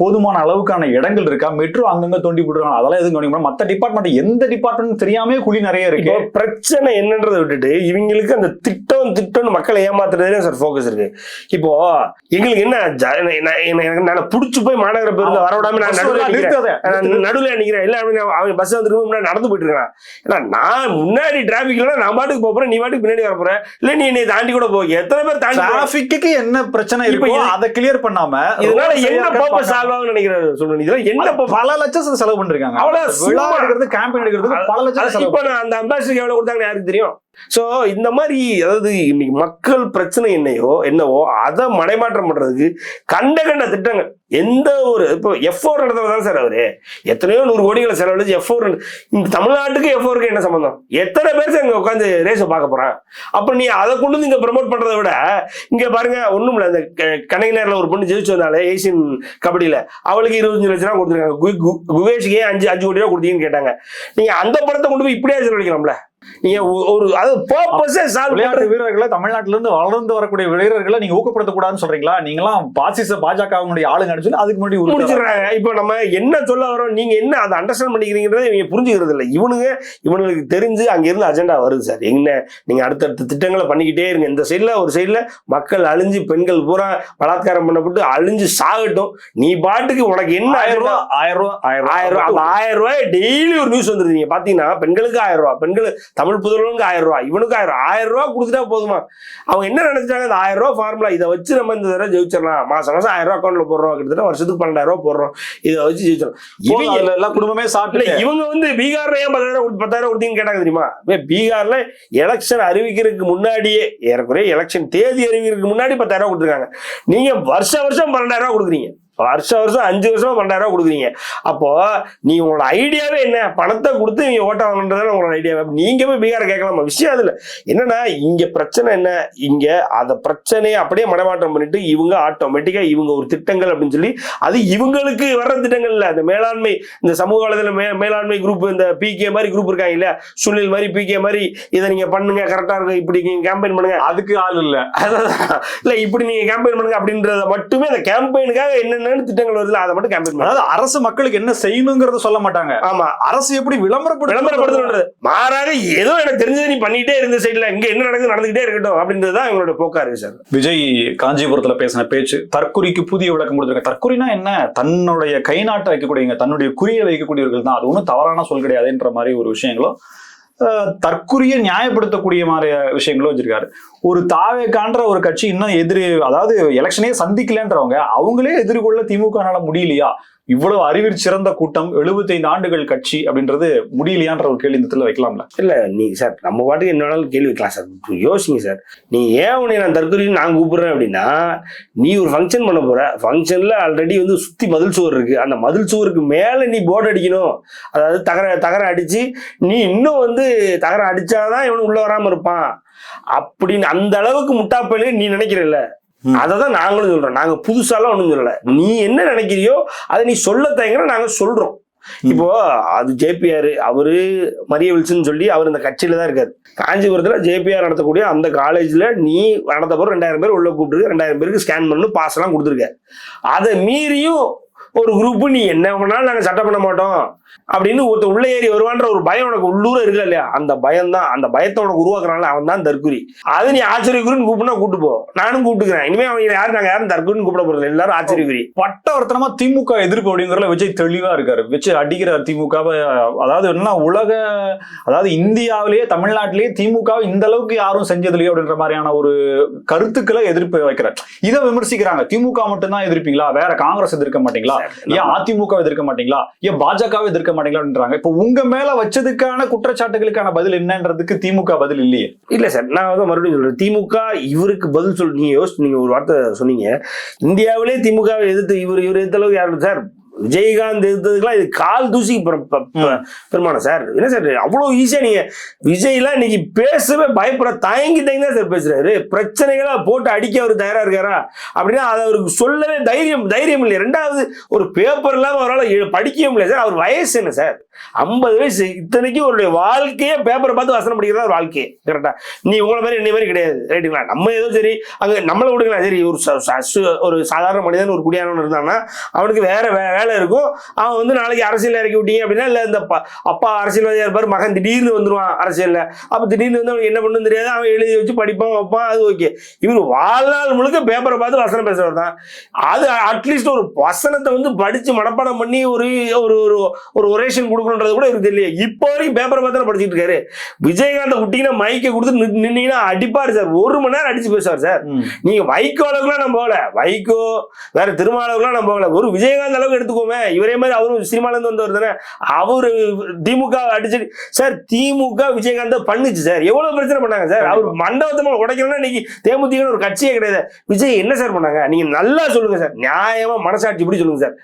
Speaker 2: போதுமான அளவுக்கான இடங்கள் இருக்கா? மெட்ரோ அங்கங்க தோண்டி போட்டுருக்காங்க. அதெல்லாம் எதுவும் கவனிக்கணும்? மத்த டிபார்ட்மெண்ட் எந்த டிபார்ட்மெண்ட் தெரியாமே குழி நிறைய இருக்கு.
Speaker 1: பிரச்சனை என்னன்றதை விட்டுட்டு இவங்களுக்கு அந்த திட்டம் திட்டம்னு மக்களை ஏமாத்துறதுல சார் ஃபோக்கஸ் இருக்கு. இப்போ எங்களுக்கு என்ன எனக்கு நான் புடிச்சு போய் மாநகர பேருந்து வர விடாம நான் நடுவுல நடுவுல நிக்கிறேன். இல்ல அவன் பஸ் வந்து முன்னாடி நடந்து போயிட்டு இருக்கான். ஏன்னா நான் முன்னாடி டிராபிக்ல நான் பாட்டுக்கு போறேன் நீ பாட்டுக்கு பின்னாடி வர போற. இல்ல நீ என்னை தாண்டி கூட போக எத்தனை பேர் தாண்டி?
Speaker 2: டிராபிக்கு என்ன பிரச்சனை இருக்கோ அதை கிளியர் பண்ணாம
Speaker 1: இதனால என்ன பர்பஸ் சால்வ் ஆகும்னு நினைக்கிறேன் சொல்லுங்க இதெல்லாம் என்ன?
Speaker 2: பல லட்சம் செலவு பண்ணிருக்காங்க.
Speaker 1: அவ்வளவு
Speaker 2: விழா எடுக்கிறது கேம்பெயின் எடுக்கிறதுக்கு பல லட்சம்
Speaker 1: இப்ப நான் அந்த அம்பாசிடர் எவ்வளவு கொடுத்தாங்கன்னு யாருக்கு தெரியும்? ஸோ இந்த மாதிரி அதாவது இன்னைக்கு மக்கள் பிரச்சனை என்னையோ என்னவோ அதை மடைமாற்றம் பண்றதுக்கு கண்ட கண்ட திட்டங்கள். எந்த ஒரு இப்போ எஃப்ஓர் நடத்துறது தான் சார் அவரு. எத்தனையோ நூறு கோடிகளை செலவழிச்சு எஃப்ஓர் இந்த தமிழ்நாட்டுக்கு எஃப்ஓருக்கு என்ன சம்பந்தம்? எத்தனை பேர் சார் இங்க உட்காந்து ரேஸை பார்க்க போறான் அப்ப நீ அதை கொண்டு வந்து இங்கே ப்ரமோட் பண்றதை விட இங்க பாருங்க ஒண்ணும் இல்ல இந்த கணக்கு நேரில் ஒரு பொண்ணு ஜெயிச்சு வந்தாலே ஏசியன் கபடியில அவளுக்கு இருபத்தஞ்சு லட்சம் ரூபா கொடுத்துருக்காங்க. கு- கு- குகேஷுக்கு ஏன் அஞ்சு அஞ்சு கோடி ரூபா கொடுத்தீங்கன்னு கேட்டாங்க. நீங்க அந்த படத்தை கொண்டு போய் இப்படியே செலவழிக்கலாம்ல? நீங்க ஒரு அது பர்பஸே சால்வ்
Speaker 2: விளையாட்டு வீரர்களை தமிழ்நாட்டில இருந்து வளர்ந்து வரக்கூடிய வீரர்களை நீங்க ஊக்கப்படுத்தக்கூடாதுன்னு சொல்றீங்களா? நீங்களாம் பாசிச பாஜகவினுடைய ஆளுங்கன்னு சொல்லி அதுக்கு முன்னாடி
Speaker 1: முடிச்சிடுறாங்க இப்போ நம்ம என்ன சொல்ல வரோம்? நீங்க என்ன அதை அண்டர்ஸ்டாண்ட் பண்ணிக்கிறீங்கிறத இவங்க புரிஞ்சுக்கிறது இல்லை. இவனுங்க இவனுக்கு தெரிஞ்சு அங்க இருந்து அஜெண்டா வருது சார். என்ன நீங்க அடுத்தடுத்த திட்டங்களை பண்ணிக்கிட்டே இருங்க. இந்த சைடுல ஒரு சைடுல மக்கள் அழிஞ்சு பெண்கள் பூரா பலாத்காரம் பண்ணப்பட்டு அழிஞ்சு சாகட்டும். நீ பாட்டுக்கு உனக்கு என்ன
Speaker 2: ஆயிரம்? ரூபாய் ஆயிரம் ரூபாய் ஆயிரம்
Speaker 1: அந்த ஆயிரம் ரூபாய் டெய்லி ஒரு நியூஸ் வந்துருது. நீங்க பாத்தீங்கன்னா பெண்களுக்கு ஆயிரம் ரூபாய் பெண்கள் தமிழ் புதல்வனுக்கு ஆயிரம் ரூபாய் இவனுக்கு ஆயிரம். ஆயிரம் ரூபாய் கொடுத்துட்டா போதுமா? அவங்க என்ன நினைச்சாங்க? அந்த ஆயிரம் ரூபாய் ஃபார்முலா இதை வச்சு நம்ம இந்த தடவை ஜெயிச்சிடலாம். மாசம் மாசம் ஆயிரம் ரூபாய் அக்கௌண்ட்ல போடுறோம். கிட்டத்தட்ட வருஷத்துக்கு பன்னெண்டாயிரம் ரூபாய் போடுறோம். இதை வச்சு ஜெயிச்சிடலாம். இவங்க
Speaker 2: எல்லாம் குடும்பமே
Speaker 1: இல்ல
Speaker 2: சாப்பிட்டு
Speaker 1: இவங்க வந்து பீகார்ல ஏன் பத்தாயிரம் பத்தாயிரம் கொடுத்தீங்கன்னு கேட்டாங்க தெரியுமா? பீகார்ல எலெக்ஷன் அறிவிக்கிறதுக்கு முன்னாடியே ஏறக்குறைய எலெக்ஷன் தேதி அறிவிக்கிறதுக்கு முன்னாடி பத்தாயிரம் ரூபாய் கொடுத்துருக்காங்க. நீங்க வருஷ வருஷம் பன்னெண்டாயிரம் ரூபாய் கொடுக்குறீங்க. வருஷ வருஷம் அஞ்சு வருஷம் பன்னெண்டாயிரம் ரூபாய் கொடுக்குறீங்க. அப்போ நீ உங்களோட ஐடியாவே என்ன? பணத்தை கொடுத்து நீங்க ஓட்ட வாங்கன்றதுல உங்களோட ஐடியாவே நீங்க போய் பீகார் கேட்கலாமா? விஷயம் அதுல. என்னன்னா இங்க பிரச்சனை என்ன? இங்க அந்த பிரச்சனையை அப்படியே மனமாற்றம் பண்ணிட்டு இவங்க ஆட்டோமேட்டிக்கா இவங்க ஒரு திட்டங்கள் அப்படின்னு சொல்லி அது இவங்களுக்கு வர்ற திட்டங்கள் இல்ல. அந்த மேலாண்மை இந்த சமூக வலைதள மே மேலாண்மை குரூப் இந்த பிகே மாதிரி குரூப் இருக்காங்க இல்ல சுனில் மாதிரி பிகே மாதிரி இதை நீங்க பண்ணுங்க கரெக்டா இருக்கும். இப்படி நீங்க கேம்பெயின் பண்ணுங்க.
Speaker 2: அதுக்கு ஆள் இல்ல.
Speaker 1: அதான். இல்ல இப்படி நீங்க கேம்பெயின் பண்ணுங்க அப்படின்றத மட்டுமே அந்த கேம்பெயினுக்காக என்னென்ன திட்டங்கள் வருதுல அதை மட்டும் கேம்பெயின்
Speaker 2: அதாவது அரசு மக்களுக்கு என்ன செய்யணுங்கிறத சொல்ல மாட்டாங்க.
Speaker 1: ஆமா.
Speaker 2: அரசு எப்படி விளம்பரப்படுத்த
Speaker 1: விளம்பரப்படுத்தணுன்றது மாறாக ஏதோ எனக்கு தெரிஞ்சது நீ பண்ணிட்டே இருந்த சைடுல இங்க என்ன நடக்குது நடந்துகிட்டே இருக்கட்டும் அப்படின்றது தான் எங்களோட போக்கா இருக்கு சார்.
Speaker 2: விஜய் காஞ்சிபுரத்துல பேசின பேச்சு தற்குறிக்கு புதிய விளக்கம் கொடுத்துருக்க தற்குறினா என்ன? தன்னுடைய கை நாட்டை வைக்கக்கூடியவங்க தன்னுடைய குறியை வைக்கக்கூடியவர்கள் தான். அது ஒன்றும் தவறான சொல் கிடையாதுன்ற மாதிரி ஒரு விஷயங்களும் தற்குரிய நியாயப்படுத்தக்கூடிய மாதிரி விஷயங்களும் வச்சிருக்காரு. ஒரு தாவேக்கான்ற ஒரு கட்சி இன்னும் எதிரி அதாவது எலெக்ஷனே சந்திக்கலன்றவங்க அவங்களே எதிர்கொள்ள திமுகனால முடியலையா? இவ்வளவு அறிவில் சிறந்த கூட்டம் 75 ஆண்டுகள் கட்சி அப்படின்றது முடியலையான்ற ஒரு கேள்வி இந்த இடத்துல வைக்கலாம்ல?
Speaker 1: இல்ல நீ சார் நம்ம பாட்டுக்கு என்ன வேணாலும் கேள்வி வைக்கலாம் சார். யோசிங்க சார். நீ ஏன் உன்னை நான் தற்கொலைன்னு நான் கூப்பிடுறேன் அப்படின்னா நீ ஒரு ஃபங்க்ஷன் பண்ண போற. ஃபங்க்ஷன்ல ஆல்ரெடி வந்து சுத்தி மதில் சுவர் இருக்கு. அந்த மதில் சுவருக்கு மேல நீ போர்டு அடிக்கணும். அதாவது தகர தகர அடிச்சு நீ இன்னும் வந்து தகர அடிச்சாதான் இவனு உள்ள வராம இருப்பான். அப்படின்னு அந்த அளவுக்கு முட்டாப்பையில நீ நினைக்கிறல்ல? அதை தான் நாங்களும் சொல்றோம். நாங்க புதுசாலாம் ஒண்ணும் சொல்லல. நீ என்ன நினைக்கிறியோ அதை நீ சொல்ல தயங்குற நாங்க சொல்றோம். இப்போ அது ஜேபிஆர் அவரு மரிய வில்சன் சொல்லி அவர் இந்த கட்சியில தான் இருக்காரு. காஞ்சிபுரத்துல ஜேபிஆர் நடத்தக்கூடிய அந்த காலேஜ்ல நீ நடத்த போற ரெண்டாயிரம் பேர் உள்ள கூப்பிட்டு ரெண்டாயிரம் பேருக்கு ஸ்கேன் பண்ணி பாஸ் எல்லாம் கொடுத்துருக்க. அதை மீறியும் ஒரு குரூப் நீ என்ன பண்ணாலும் நாங்க சட்டம் பண்ண மாட்டோம். அப்படின்னு ஒருத்தர் உள்ள ஏறி வருவான்ற ஒரு பயம் உனக்கு உள்ளூர இருக்கா இல்லையா? அந்த பயம் தான் அந்த பயத்தை உனக்கு உருவாக்குறான்ல அவன் தான் தற்குறி. அது நீ ஆச்சரிய குருன்னு கூப்பிட்டா கூட்டு போ. நானும் கூப்பிட்டுக்கிறேன். இனிமே அவங்க யாரும் நாங்க யாரும் தற்குறின்னு கூப்பிட போறது எல்லாரும் ஆச்சரிய குறி
Speaker 2: பட்டவர்த்தனமா திமுக எதிர்ப்பு அப்படிங்கறதுல விஜய் தெளிவா இருக்காரு. வச்சு அடிக்கிறார் திமுகவை அதாவது என்ன உலக அதாவது இந்தியாவிலேயே தமிழ்நாட்டிலேயே திமுகவை இந்த அளவுக்கு யாரும் செஞ்சதில்லையோ அப்படின்ற மாதிரியான ஒரு கருத்துக்களை எதிர்ப்பு வைக்கிறார். இதை விமர்சிக்கிறாங்க. திமுக மட்டும்தான் எதிர்ப்பீங்களா? வேற காங்கிரஸ் எதிர்க்க மாட்டீங்களா? ஏன் அதிமுக எதிர்க்க மாட்டீங்களா? ஏன் பாஜகவை எதிர்க்க மாட்டீங்களா அப்படின்றாங்க இப்போ உங்க மேல வச்சதுக்கான குற்றச்சாட்டுகளுக்கான பதில் என்னன்றதுக்கு திமுக பதில் இல்லையே.
Speaker 1: இல்ல சார் நான் வந்து மறுபடியும் சொல்றேன். திமுக இவருக்கு பதில் சொல் நீங்க யோசிச்சு நீங்க ஒரு வார்த்தை சொன்னீங்க. இந்தியாவிலே திமுகவை எதிர்த்து இவர் இவர் எதிர்த்த அளவுக்கு யாரும் சார் விஜயகாந்த் எதிர்த்ததுக்கெல்லாம் இது கால் தூசி பெருமானம் சார். என்ன சார் அவ்வளவு ஈஸியா நீங்க விஜய்லாம் இன்னைக்கு பேசவே பயப்பட தயங்கி தயங்கி தான் சார் பேசுறாரு. பிரச்சனைகளா போட்டு அடிக்க அவர் தயாரா இருக்காரா? அப்படின்னா அதை அவருக்கு சொல்லவே தைரியம் தைரியம் இல்லை ரெண்டாவது ஒரு பேப்பர் இல்லாம அவரால் படிக்கவே முடியல சார். அவர் வயசு என்ன சார்? ஐம்பது வயசு. இத்தனைக்கும் அவருடைய வாழ்க்கையே பேப்பரை பார்த்து வசனம் படிக்கிறதா ஒரு வாழ்க்கையே. கரெக்டா நீ உங்களை மாதிரி என்னை மாதிரி கிடையாது. ரைட்டுங்களா நம்ம ஏதோ சரி அங்க நம்மளை விடுங்களா? சரி ஒரு ஒரு சாதாரண மனிதன் ஒரு குடியானவன் இருந்தான்னா அவனுக்கு வேற வே- வேலை இருக்கும். அவன் வந்து நாளைக்கு அரசியல் இறக்கி விட்டீங்க அப்படின்னா இல்ல இந்த அப்பா அரசியல்வாதியா இருப்பார் மகன் திடீர்னு வந்துருவான் அரசியல்ல. அப்ப திடீர்னு வந்து அவனுக்கு என்ன பண்ணணும் தெரியாது. அவன் எழுதி வச்சு படிப்பான் வைப்பான் அது ஓகே இவர் வாழ்நாள் முழுக்க பேப்பரை பார்த்து வசனம் பேசுறவர் தான். அது அட்லீஸ்ட் ஒரு வசனத்தை வந்து படிச்சு மனப்பாடம் பண்ணி ஒரு ஒரு ஒரு ஒரு ஒரேஷன் கொடுக்கணுன்றது கூட இருக்கு தெரியல இப்போ வரைக்கும் பேப்பரை பார்த்து படிச்சிட்டு இருக்காரு. விஜயகாந்த் விட்டீங்கன்னா மைக்கை கொடுத்து நின்னு- நின்னீங்கன்னா அடிப்பாரு சார். ஒரு மணி நேரம் அடிச்சு பேசுவார் சார். நீங்க வைகோ அளவுக்குலாம் நம்ம போகல வைகோ வேற திருமாவளவுக்குலாம் நம்ம போகல ஒரு விஜயகாந்த் அளவுக்கு எடுத்து எடுத்துக்கோமே இவரே மாதிரி அவரும் சினிமால இருந்து வந்தவர் தானே? அவரு திமுக அடிச்சு சார் திமுக விஜயகாந்த் பண்ணுச்சு சார். எவ்வளவு பிரச்சனை பண்ணாங்க சார்? அவர் மண்டபத்தை உடைக்கணும்னா இன்னைக்கு தேமுதிக ஒரு கட்சியே கிடையாது. விஜய் என்ன சார் பண்ணாங்க? நீங்க நல்லா சொல்லுங்க சார். நியாயமா மனசாட்சி இப்படி சொல்லுங்க சார்.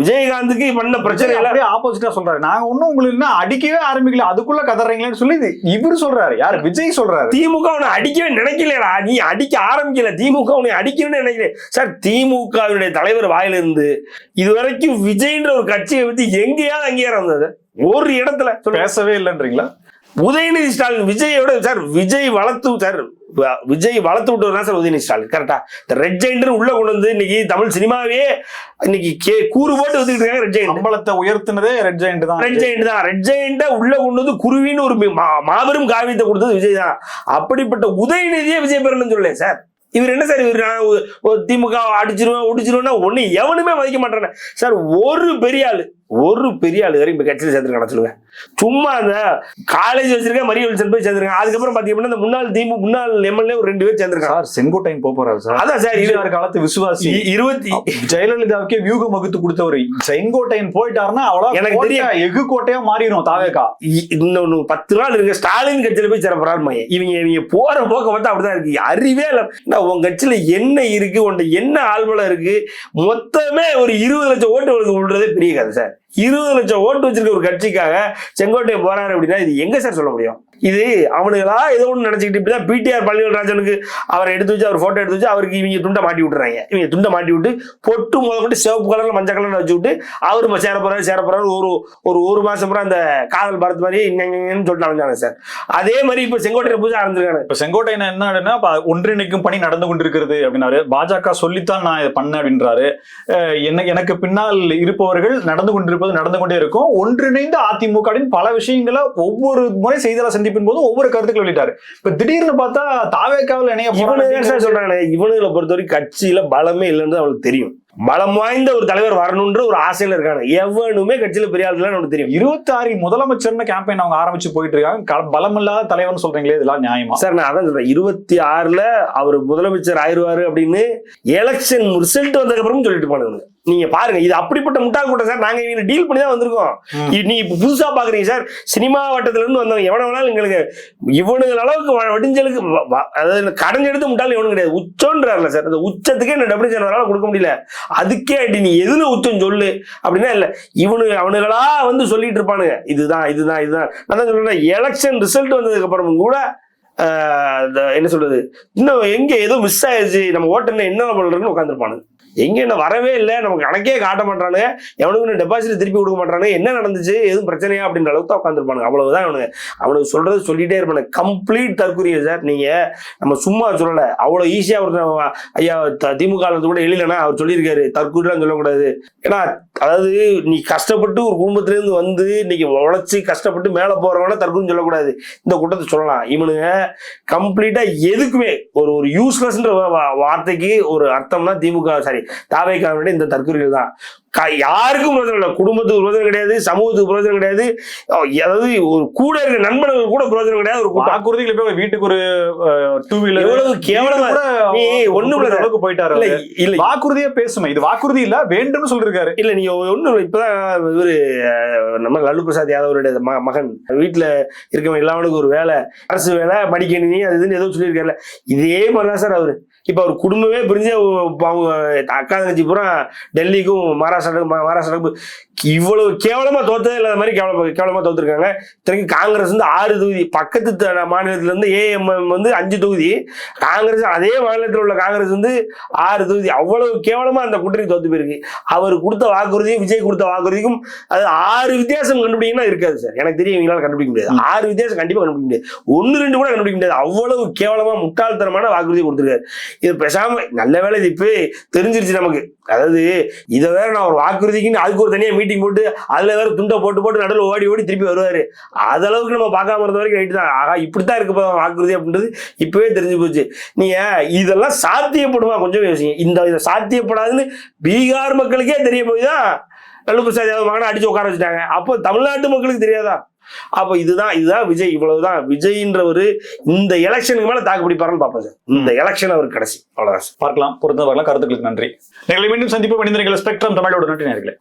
Speaker 1: விஜயகாந்துக்கு பண்ண பிரச்சனை எல்லாம்
Speaker 2: ஆப்போசிட்டா சொல்றாரு. நாங்க ஒண்ணும் உங்களுக்கு அடிக்கவே ஆரம்பிக்கல அதுக்குள்ள கதறீங்களேன்னு சொல்லி இவரு சொல்றாரு. யார்? விஜய் சொல்றாரு.
Speaker 1: திமுக உன்னை அடிக்கவே நினைக்கலடா நீ அடிக்க ஆரம்பிக்கல. திமுக உன்னை அடிக்கணும்னு நினைக்கல சார் திமுகவினுடைய தலைவர் வாயிலிருந்து இதுவரைக்கும் விஜய்ன்ற ஒரு கட்சியை பத்தி எங்கேயாவது அங்கீகாரம் வந்தது? ஒரு இடத்துல.
Speaker 2: பேசவே இல்லைன்றீங்களா?
Speaker 1: உதயநிதி ஸ்டாலின் விஜயோட சார் விஜய் வளர்த்து சார் விஜய் வளர்த்து தான் சார் உதயநிதி ஸ்டாலின் கரெக்டா ரெட் ஜெயின்ட் உள்ள கொண்டு வந்து இன்னைக்கு தமிழ் சினிமாவே இன்னைக்கு கே கூறு போட்டு வந்துட்டு இருக்காங்க ரெட்
Speaker 2: சம்பளத்தை உயர்த்தினதே ரெட் ஜெயண்ட் தான்.
Speaker 1: ரெட் ஜெயின்ட் தான். ரெட் ஜெயின்ட உள்ள கொண்டு வந்து குருவின்னு ஒரு மாபெரும் காவியத்தை கொடுத்தது விஜய் தான். அப்படிப்பட்ட உதயநிதியே விஜய் பெறணும்னு சொல்லல சார். இவர் என்ன சார் இவர் நான் ஒரு திமுக அடிச்சிருவேன் ஒடிச்சிருவேன்னா ஒன்று எவனுமே மதிக்க மாட்டேன். சார் ஒரு பெரிய ஆளு ஒரு பெரிய ஆளு வரைக்கும் இப்ப கட்சியில் சேர்த்துருக்கான சொல்லுவேன். சும்மா அந்த காலேஜ் வச்சிருக்க மரிய வில்சன் போய் சேர்ந்திருக்காங்க. அதுக்கப்புறம் பாத்தீங்கன்னா இந்த முன்னாள் திமுக முன்னாள் எம்எல்ஏ ஒரு ரெண்டு பேர் சேர்ந்திருக்காங்க.
Speaker 2: சார் செங்கோட்டையன் போறாரு சார்.
Speaker 1: அதான் சார்
Speaker 2: இருபது காலத்து விசுவாசி.
Speaker 1: இருபத்தி
Speaker 2: ஜெயலலிதாவுக்கே வியூகம் வகுத்து கொடுத்தவர். செங்கோட்டையன் போயிட்டாருன்னா அவ்வளவு
Speaker 1: எனக்கு தெரியும்.
Speaker 2: எஃகு கோட்டையா மாறிடும் தாவேக்கா.
Speaker 1: இன்னொன்னு பத்து நாள் இருக்கு. ஸ்டாலின் கட்சியில போய் சேர போறாரு மையன் இவங்க இவங்க போற போக்க பார்த்தா அப்படிதான் இருக்கு. அறிவே இல்ல. உன் கட்சியில என்ன இருக்கு? உன்ட என்ன ஆள்பலம் இருக்கு? மொத்தமே ஒரு இருபது லட்சம் ஓட்டு உங்களுக்கு விடுறதே பெரிய கதை சார். இருபது லட்சம் ஓட்டு வச்சிருக்க ஒரு கட்சிக்காக செங்கோட்டையை போறாரு அப்படின்னா இது எங்க சார் சொல்ல முடியும்? இது அவனுங்களா ஏதோ ஒன்று நினைச்சிக்கிட்டு இப்படி தான் பிடிஆர் பழனிவேல்ராஜனுக்கு அவரை எடுத்து வச்சு அவர் ஃபோட்டோ எடுத்து வச்சு அவருக்கு இவங்க துண்டை மாட்டி விட்டுறாங்க. இவங்க துண்டை மாட்டி விட்டு பொட்டு முதல் கொண்டு சிவப்பு கலர்ல மஞ்சள் கலர்ல வச்சு விட்டு அவரு சேர போறாரு சேர போறாரு. ஒரு ஒரு ஒரு மாதம் பூரா அந்த காதல் பரத் மாதிரி இங்கன்னு சொல்லிட்டு அலைஞ்சாங்க சார். அதே மாதிரி இப்போ செங்கோட்டையில் பூஜை ஆரம்பிச்சிருக்காங்க.
Speaker 2: இப்போ செங்கோட்டையன் என்ன ஒன்றிணைக்கும் பணி நடந்து கொண்டிருக்கிறது அப்படின்னாரு. பாஜக சொல்லித்தான் நான் இதை பண்ணேன் அப்படின்றாரு. என்ன எனக்கு பின்னால் இருப்பவர்கள் நடந்து கொண்டிருப்பது நடந்து கொண்டே இருக்கும். ஒன்றிணைந்த அதிமுக அப்படின்னு பல விஷயங்களை ஒவ்வொரு முறை செய்தியாளர் சந்திப்பின் போது ஒவ்வொரு கருத்துக்கள் வெளியிட்டாரு. இப்ப திடீர்னு பார்த்தா தாவேக்காவில் இணைய போறாங்க
Speaker 1: சொல்றாங்க இவனுங்களை பொறுத்த வரைக்கும் கட்சியில பலமே இல்லைன்னு அவனுக்கு தெரியும். பலம் வாய்ந்த ஒரு தலைவர் வரணுன்ற ஒரு ஆசையில இருக்காங்க. எவனுமே கட்சியில பெரிய ஆள் இல்லைன்னு அவனுக்கு தெரியும்.
Speaker 2: இருபத்தி ஆறில் முதலமைச்சர்னு கேம்பெயின் அவங்க ஆரம்பிச்சு போயிட்டு இருக்காங்க க- பலமில்லாத தலைவர்னு சொல்றீங்களே இதெல்லாம் நியாயமா?
Speaker 1: சார் நான் அதான் சொல்றேன். இருபத்தி ஆறுல அவர் முதலமைச்சர் ஆயிருவாரு அப்படின்னு எலெக்ஷன் ரிசல்ட் வந்ததுக்கு அப்புறம் சொல்லிட்டு போனவங்க நீங்க பாருங்க இது அப்படிப்பட்ட முட்டாள் கூட்டம் சார் நாங்க இவங்க டீல் பண்ணி தான் வந்திருக்கோம். நீங்க இப்ப புதுசா பாக்குறீங்க சார் சினிமா வட்டத்துல இருந்து வந்தவங்க எவன வேணாலும் எங்களுக்கு இவனுங்க அளவுக்கு வடிஞ்சலுக்கு அதாவது கடைஞ்செடுத்து முட்டாள் எவனும் கிடையாது. உச்சம்ன்றாருல சார் அந்த உச்சத்துக்கே என்ன டபுள் சேனலால கொடுக்க முடியல. அதுக்கே அடி நீ எதுல உச்சம் சொல்லு? அப்படின்னா இல்ல இவனுங்க அவனுங்களா வந்து சொல்லிட்டு இருப்பானுங்க. இதுதான் இதுதான் இதுதான். நான் தான் சொல்றேன் எலெக்ஷன் ரிசல்ட் வந்ததுக்கு அப்புறமும் கூட என்ன சொல்றது இன்னும் எங்க ஏதோ மிஸ் ஆயிடுச்சு நம்ம ஓட்டு என்ன பண்றதுன்னு உட்காந்துருப்பானுங்க எங்க என்ன வரவே இல்லை? நமக்கு கணக்கே காட்ட மாட்டானுங்க. எவனுக்கு டெபாசிட் திருப்பி கொடுக்க மாட்டானுங்க. என்ன நடந்துச்சு? எதுவும் பிரச்சனையா? அப்படின்ற அளவுக்கு தான் உட்காந்துருப்பானுங்க அவ்வளவுதான் அவனுங்க அவனுக்கு சொல்றது சொல்லிட்டே இருப்பானு கம்ப்ளீட் தற்கொலை சார் நீங்க. நம்ம சும்மா சொல்லல. அவ்வளவு ஈஸியா ஒரு ஐயா த- திமுக கூட எழிலனா அவர் சொல்லியிருக்காரு. தற்கூரிலாம் சொல்லக்கூடாது. ஏன்னா அதாவது நீ கஷ்டப்பட்டு ஒரு குடும்பத்துல இருந்து வந்து இன்னைக்கு உழைச்சி கஷ்டப்பட்டு மேல போறவன தற்கூரின்னு சொல்லக்கூடாது. இந்த கூட்டத்தை சொல்லலாம். இவனுங்க கம்ப்ளீட்டா எதுக்குமே ஒரு ஒரு யூஸ்லெஸ்ன்ற வார்த்தைக்கு ஒரு அர்த்தம்னா திமுக சாரி தாவைக்காரனுடைய இந்த தற்கொலைகள் தான். யாருக்கும் பிரயோஜனம் இல்லை. குடும்பத்துக்கு பிரயோஜனம் கிடையாது சமூகத்துக்கு பிரயோஜனம் கிடையாது. அதாவது ஒரு கூட இருக்க நண்பர்கள் கூட பிரயோஜனம் கிடையாது ஒரு
Speaker 2: வாக்குறுதிகள் போய் வீட்டுக்கு ஒரு டூ வீலர்
Speaker 1: எவ்வளவு கேவலமா நீ ஒண்ணும் இல்ல.
Speaker 2: அளவுக்கு போயிட்டாரு
Speaker 1: இல்ல
Speaker 2: வாக்குறுதியே பேசுமே. இது வாக்குறுதி இல்ல வேண்டும்னு சொல்லிருக்காரு.
Speaker 1: இல்ல நீங்க ஒண்ணு இப்பதான் இவரு நம்ம லல்லு பிரசாத் யாதவருடைய மகன். வீட்டுல இருக்கவன் எல்லாவனுக்கும் ஒரு வேலை அரசு வேலை மடிக்கணினி அது இதுன்னு ஏதோ சொல்லியிருக்காருல்ல இதே மாதிரிதான் சார் அவரு. இப்ப அவர் குடும்பமே பிரிஞ்சு அவங்க அக்கா தங்கச்சி பூரா டெல்லிக்கும் மகாராஷ்டிராவுக்கும் ம- மகாராஷ்டிராவுக்கும் இவ்வளவு கேவலமா தோத்ததே இல்லாத மாதிரி கேவலமா கேவலமா தோத்துருக்காங்க. இத்தனைக்கும் காங்கிரஸ் வந்து ஆறு தொகுதி பக்கத்து த- மாநிலத்துல இருந்து ஏஎம்எம் வந்து அஞ்சு தொகுதி காங்கிரஸ் அதே மாநிலத்தில் உள்ள காங்கிரஸ் வந்து ஆறு தொகுதி. அவ்வளவு கேவலமா அந்த கூட்டணி தோத்து போயிருக்கு. அவர் கொடுத்த வாக்குறுதியும் விஜய் கொடுத்த வாக்குறுதிக்கும் அது ஆறு வித்தியாசம் கண்டுபிடிங்கன்னா இருக்காது சார். எனக்கு தெரியும் இவங்களால கண்டுபிடிக்க முடியாது. ஆறு வித்தியாசம் கண்டிப்பா கண்டுபிடிக்க முடியாது. ஒன்னு ரெண்டு கூட கண்டுபிடிக்க முடியாது. அவ்வளவு கேவலமா முட்டாள்தனமான வாக்குறுதி கொடுத்துருக்காரு. இது பேசாம நல்ல வேலை இது இப்போ தெரிஞ்சிருச்சு நமக்கு. அதாவது இதை வேற நான் ஒரு வாக்குறுதிக்குன்னு அதுக்கு ஒரு தனியாக மீட்டிங் போட்டு அதில் வேற துண்டை போட்டு போட்டு நடுவில் ஓடி ஓடி திருப்பி வருவாரு. அதளவுக்கு அளவுக்கு நம்ம பார்க்காம இருந்த வரைக்கும் ரைட்டு தான். ஆகா இப்படித்தான் இருக்கு போதும் வாக்குறுதி அப்படின்றது இப்போவே தெரிஞ்சு போச்சு. நீங்கள் இதெல்லாம் சாத்தியப்படுமா? கொஞ்சம் யோசிங்க. இந்த இதை சாத்தியப்படாதுன்னு பீகார் மக்களுக்கே தெரிய போய் தான் லல்லு பிரசாத் யாதவ் மகனை அடிச்சு உட்கார வச்சுட்டாங்க. அப்போ தமிழ்நாட்டு மக்களுக்கு தெரியாதா? அப்போ இதுதான் இதுதான் விஜய். இவ்வளவுதான். விஜய்ன்றவர் இந்த எலெக்ஷனுக்கு மேல தாக்கு பிடிப்பாருன்னு பார்ப்போம் சார். இந்த எலெக்ஷன் அவருக்கு கடைசி. அவ்வளவுதான் சார்.
Speaker 2: பார்க்கலாம். பொறுத்த பார்க்கலாம் கருத்துக்களுக்கு நன்றி. நிகழ்ச்சி மீண்டும் சந்திப்பு மனிதர்கள் ஸ்பெக்ட்ரம் தமிழோட. நன்றி நேர்களே.